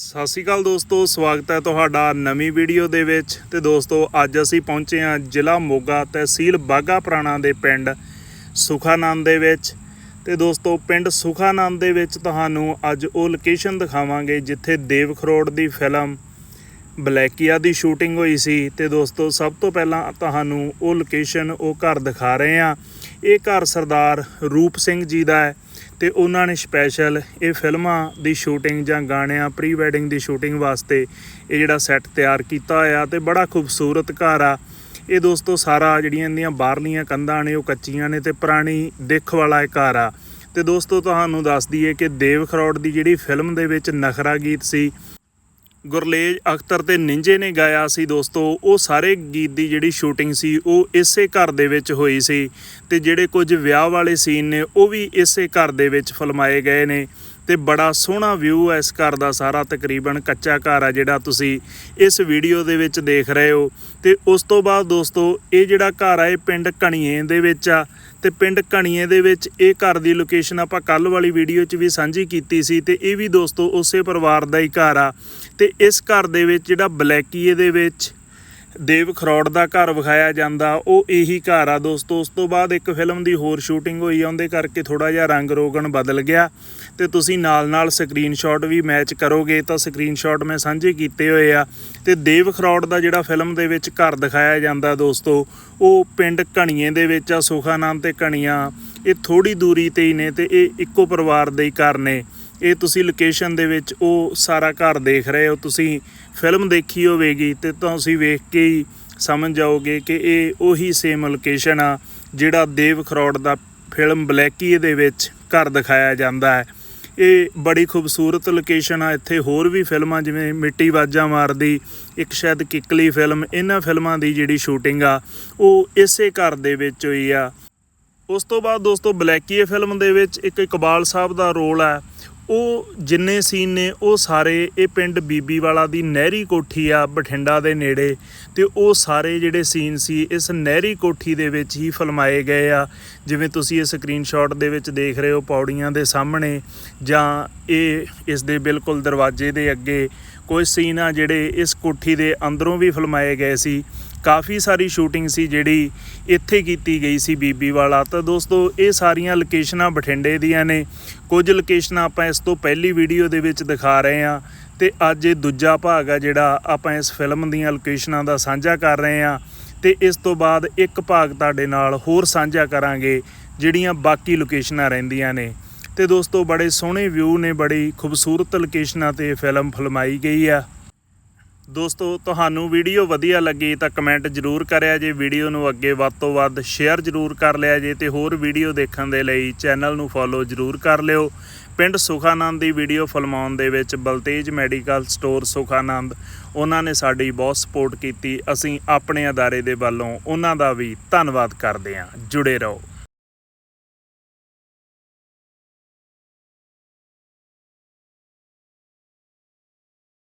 ਸਤਿ ਸ਼੍ਰੀ ਅਕਾਲ ਦੋਸਤੋ, ਸਵਾਗਤ ਹੈ ਤੁਹਾਡਾ ਨਵੀਂ ਵੀਡੀਓ ਦੇ ਵਿੱਚ। ਤੇ ਦੋਸਤੋ, ਅੱਜ ਅਸੀਂ ਪਹੁੰਚੇ ਹਾਂ ਜ਼ਿਲ੍ਹਾ ਮੋਗਾ ਤਹਿਸੀਲ ਬਾਗਾ ਪੁਰਾਣਾ ਦੇ ਪਿੰਡ ਸੁਖਾਨੰਦ ਦੇ ਵਿੱਚ। ਤੇ ਦੋਸਤੋ, ਪਿੰਡ ਸੁਖਾਨੰਦ ਦੇ ਵਿੱਚ ਤੁਹਾਨੂੰ ਅੱਜ ਉਹ ਲੋਕੇਸ਼ਨ ਦਿਖਾਵਾਂਗੇ ਜਿੱਥੇ ਦੇਵ ਖਰੋੜ ਦੀ ਫਿਲਮ ਬਲੈਕੀਆ ਦੀ ਸ਼ੂਟਿੰਗ ਹੋਈ ਸੀ। ਤੇ ਦੋਸਤੋ, ਸਭ ਤੋਂ ਪਹਿਲਾਂ ਤੁਹਾਨੂੰ ਉਹ ਲੋਕੇਸ਼ਨ ਉਹ ਘਰ ਦਿਖਾ ਰਹੇ ਹਾਂ। ਇਹ ਘਰ ਸਰਦਾਰ ਰੂਪ ਸਿੰਘ ਜੀ ਦਾ ਹੈ। ਤੇ ਉਹਨਾਂ ਨੇ ਸਪੈਸ਼ਲ ਇਹ ਫਿਲਮਾਂ ਦੀ ਸ਼ੂਟਿੰਗ ਜਾਂ ਗਾਣਿਆਂ ਪ੍ਰੀ ਵੈਡਿੰਗ ਦੀ ਸ਼ੂਟਿੰਗ ਵਾਸਤੇ ਇਹ ਜਿਹੜਾ ਸੈੱਟ ਤਿਆਰ ਕੀਤਾ ਹੋਇਆ ਤੇ ਬੜਾ ਖੂਬਸੂਰਤ ਘਰ ਆ। ਇਹ ਦੋਸਤੋ ਸਾਰਾ ਜਿਹੜੀਆਂ ਇਹਦੀਆਂ ਬਾਹਰਲੀਆਂ ਕੰਧਾਂ ਨੇ, ਉਹ ਕੱਚੀਆਂ ਨੇ ਤੇ ਪੁਰਾਣੀ ਦਿੱਖ ਵਾਲਾ ਇਹ ਘਰ ਆ। ਤੇ ਦੋਸਤੋ ਤੁਹਾਨੂੰ ਦੱਸ ਦਈਏ ਕਿ ਦੇਵ ਖਰੋੜ ਦੀ ਜਿਹੜੀ ਫਿਲਮ ਦੇ ਵਿੱਚ ਨਖਰਾ ਗੀਤ ਸੀ ਗੁਰਲੇਜ ਅਖਤਰ ਤੇ ਨਿੰਜੇ ਨੇ ਗਾਇਆ ਸੀ ਦੋਸਤੋ। ਉਹ ਸਾਰੇ ਗੀਤ ਦੀ ਜਿਹੜੀ ਸ਼ੂਟਿੰਗ ਸੀ, ਉਹ ਇਸੇ ਘਰ ਦੇ ਵਿੱਚ ਹੋਈ ਸੀ ਤੇ ਜਿਹੜੇ ਕੁਝ ਵਿਆਹ ਵਾਲੇ ਸੀਨ ਨੇ, ਉਹ ਵੀ ਇਸੇ ਘਰ ਦੇ ਵਿੱਚ ਫਿਲਮਾਏ ਗਏ ਨੇ ਤੇ ਬੜਾ ਸੋਹਣਾ ਵਿਊ ਹੈ ਇਸ ਘਰ ਦਾ ਸਾਰਾ। ਤਕਰੀਬਨ ਕੱਚਾ ਘਰ ਆ ਜਿਹੜਾ ਤੁਸੀਂ ਇਸ ਵੀਡੀਓ ਦੇ ਵਿੱਚ ਦੇਖ ਰਹੇ ਹੋ। ਤੇ ਉਸ ਤੋਂ ਬਾਅਦ ਦੋਸਤੋ, ਇਹ ਜਿਹੜਾ ਘਰ ਆ, ਇਹ ਪਿੰਡ ਕਣੀਏ ਦੇ ਵਿੱਚ ਆ। ਤੇ ਪਿੰਡ ਕਣੀਏ ਦੇ ਵਿੱਚ ਇਹ ਘਰ ਦੀ ਲੋਕੇਸ਼ਨ ਆਪਾਂ ਕੱਲ ਵਾਲੀ ਵੀਡੀਓ 'ਚ ਵੀ ਸਾਂਝੀ ਕੀਤੀ ਸੀ ਤੇ ਇਹ ਵੀ ਦੋਸਤੋ ਉਸੇ ਪਰਿਵਾਰ ਦਾ ਹੀ ਘਰ ਆ ਤੇ ਇਸ ਘਰ ਦੇ ਵਿੱਚ ਜਿਹੜਾ ਬਲੈਕੀਏ ਦੇ ਵਿੱਚ ਦੇਵ ਖਰੋੜ ਦਾ ਘਰ ਵਿਖਾਇਆ ਜਾਂਦਾ। ਉਹ ਇਹੀ ਘਰ ਆ ਦੋਸਤੋ। ਉਸ ਤੋਂ ਬਾਅਦ ਇੱਕ ਫਿਲਮ ਦੀ ਹੋਰ ਸ਼ੂਟਿੰਗ ਹੋਈ ਆ, ਉਹਦੇ ਕਰਕੇ ਥੋੜਾ ਜਿਹਾ ਰੰਗ ਰੋਗਨ ਬਦਲ ਗਿਆ। ਤੇ ਤੁਸੀਂ ਨਾਲ-ਨਾਲ ਸਕਰੀਨਸ਼ਾਟ ਵੀ ਮੈਚ ਕਰੋਗੇ। ਤਾਂ ਸਕਰੀਨਸ਼ਾਟ ਮੈਂ ਸਾਂਝੇ ਕੀਤੇ ਹੋਏ ਆ। ਤੇ ਦੇਵ ਖਰੋੜ ਦਾ ਜਿਹੜਾ ਫਿਲਮ ਦੇ ਵਿੱਚ ਘਰ ਦਿਖਾਇਆ ਜਾਂਦਾ ਦੋਸਤੋ, ਉਹ ਪਿੰਡ ਕਣੀਏ ਦੇ ਵਿੱਚ ਆ ਸੁਖਾਨੰਦ ਤੇ ਕਣੀਆਂ ਇਹ ਥੋੜੀ ਦੂਰੀ ਤੇ ਹੀ ਨੇ ਤੇ ਇਹ ਇੱਕੋ ਪਰਿਵਾਰ ਦੇ ਹੀ ਘਰ ਨੇ। ਇਹ ਤੁਸੀਂ ਲੋਕੇਸ਼ਨ ਦੇ ਵਿੱਚ ਉਹ ਸਾਰਾ ਘਰ ਦੇਖ ਰਹੇ ਹੋ, ਤੁਸੀਂ ਫਿਲਮ ਦੇਖੀ ਹੋਵੇਗੀ ਤੇ ਤੁਸੀਂ ਵੇਖ ਕੇ ਹੀ ਸਮਝ ਜਾਓਗੇ ਕਿ ਇਹ ਉਹੀ ਸੇਮ ਲੋਕੇਸ਼ਨ ਆ ਜਿਹੜਾ ਦੇਵ ਖਰੋੜ ਦਾ ਫਿਲਮ ਬਲੈਕੀ ਦੇ ਵਿੱਚ ਘਰ ਦਿਖਾਇਆ ਜਾਂਦਾ ਹੈ। ਇਹ ਬੜੀ ਖੂਬਸੂਰਤ ਲੋਕੇਸ਼ਨ ਆ, ਇੱਥੇ ਹੋਰ ਵੀ ਫਿਲਮਾਂ ਜਿਵੇਂ ਮਿੱਟੀ ਵਾਜਾਂ ਮਾਰਦੀ, ਇੱਕ ਸ਼ਾਇਦ ਕਿੱਕਲੀ ਫਿਲਮ ਇਹਨਾਂ ਫਿਲਮਾਂ ਦੀ ਜਿਹੜੀ ਸ਼ੂਟਿੰਗ ਆ, ਉਹ ਇਸੇ ਘਰ ਦੇ ਵਿੱਚ ਹੋਈ ਆ। ਉਸ ਤੋਂ ਬਾਅਦ ਦੋਸਤੋ, ਬਲੈਕੀਏ ਫਿਲਮ ਦੇ ਵਿੱਚ ਇੱਕ ਇਕਬਾਲ ਸਾਹਿਬ ਦਾ ਰੋਲ ਆ ਉਹ ਜਿੰਨੇ ਸੀਨ ਨੇ, ਉਹ ਸਾਰੇ ਇਹ ਪਿੰਡ ਬੀਬੀ ਵਾਲਾ ਦੀ ਨਹਿਰੀ ਕੋਠੀ ਆ ਬਠਿੰਡਾ ਦੇ ਨੇੜੇ ਤੇ ਉਹ ਸਾਰੇ ਜਿਹੜੇ ਸੀਨ ਸੀ, ਇਸ ਨਹਿਰੀ ਕੋਠੀ ਦੇ ਵਿੱਚ ਹੀ ਫਿਲਮਾਏ ਗਏ ਆ। ਜਿਵੇਂ ਤੁਸੀਂ ਇਹ ਸਕਰੀਨਸ਼ਾਟ ਦੇ ਵਿੱਚ ਦੇਖ ਰਹੇ ਹੋ ਪੌੜੀਆਂ ਦੇ ਸਾਹਮਣੇ ਜਾਂ ਇਹ, ਇਸ ਦੇ ਬਿਲਕੁਲ ਦਰਵਾਜ਼ੇ ਦੇ ਅੱਗੇ ਕੁਝ ਸੀਨ ਆ ਜਿਹੜੇ ਇਸ ਕੋਠੀ ਦੇ ਅੰਦਰੋਂ ਵੀ ਫਿਲਮਾਏ ਗਏ ਸੀ। ਕਾਫੀ ਸਾਰੀ ਸ਼ੂਟਿੰਗ ਸੀ ਜਿਹੜੀ ਇੱਥੇ ਕੀਤੀ ਗਈ ਸੀ ਬੀਬੀ ਵਾਲਾ। ਤਾਂ ਦੋਸਤੋ, ਇਹ ਸਾਰੀਆਂ ਲੋਕੇਸ਼ਨਾਂ ਬਠਿੰਡੇ ਦੀਆਂ ਨੇ। ਕੁਝ ਲੋਕੇਸ਼ਨਾਂ ਆਪਾਂ ਇਸ ਤੋਂ ਪਹਿਲੀ ਵੀਡੀਓ ਦੇ ਵਿੱਚ ਦਿਖਾ ਰਹੇ ਹਾਂ ਤੇ ਅੱਜ ਇਹ ਦੂਜਾ ਭਾਗ ਆ ਜਿਹੜਾ ਆਪਾਂ ਇਸ ਫਿਲਮ ਦੀਆਂ ਲੋਕੇਸ਼ਨਾਂ ਦਾ ਸਾਂਝਾ ਕਰ ਰਹੇ ਹਾਂ ਤੇ ਇਸ ਤੋਂ ਬਾਅਦ ਇੱਕ ਭਾਗ ਤੁਹਾਡੇ ਨਾਲ ਹੋਰ ਸਾਂਝਾ ਕਰਾਂਗੇ, ਜਿਹੜੀਆਂ ਬਾਕੀ ਲੋਕੇਸ਼ਨਾਂ ਰਹਿੰਦੀਆਂ ਨੇ। ਤੇ ਦੋਸਤੋ, ਬੜੇ ਸੋਹਣੇ ਵਿਊ ਨੇ, ਬੜੀ ਖੂਬਸੂਰਤ ਲੋਕੇਸ਼ਨਾਂ ਤੇ ਫਿਲਮ ਫਿਲਮਾਈ ਗਈ ਆ। ਦੋਸਤੋ, ਤੁਹਾਨੂੰ ਵੀਡੀਓ ਵਧੀਆ ਲੱਗੀ ਤਾਂ ਕਮੈਂਟ ਜਰੂਰ ਕਰਿਆ ਜੇ, ਵੀਡੀਓ ਨੂੰ ਅੱਗੇ ਵੱਧ ਤੋਂ ਵੱਧ ਸ਼ੇਅਰ ਜਰੂਰ ਕਰ ਲਿਆ ਜੇ ਤੇ ਹੋਰ ਵੀਡੀਓ ਦੇਖਣ ਦੇ ਲਈ ਚੈਨਲ ਨੂੰ ਫੋਲੋ ਜਰੂਰ ਕਰ ਲਿਓ। ਪਿੰਡ ਸੁਖਾਨੰਦ ਦੀ ਵੀਡੀਓ ਫਿਲਮਾਉਣ ਦੇ ਵਿੱਚ ਬਲਤੇਜ ਮੈਡੀਕਲ ਸਟੋਰ ਸੁਖਾਨੰਦ, ਉਹਨਾਂ ਨੇ ਸਾਡੀ ਬਹੁਤ ਸਪੋਰਟ ਕੀਤੀ। ਅਸੀਂ ਆਪਣੇ ਅਦਾਰੇ ਦੇ ਵੱਲੋਂ ਉਹਨਾਂ ਦਾ ਵੀ ਧੰਨਵਾਦ ਕਰਦੇ ਹਾਂ। ਜੁੜੇ ਰਹੋ।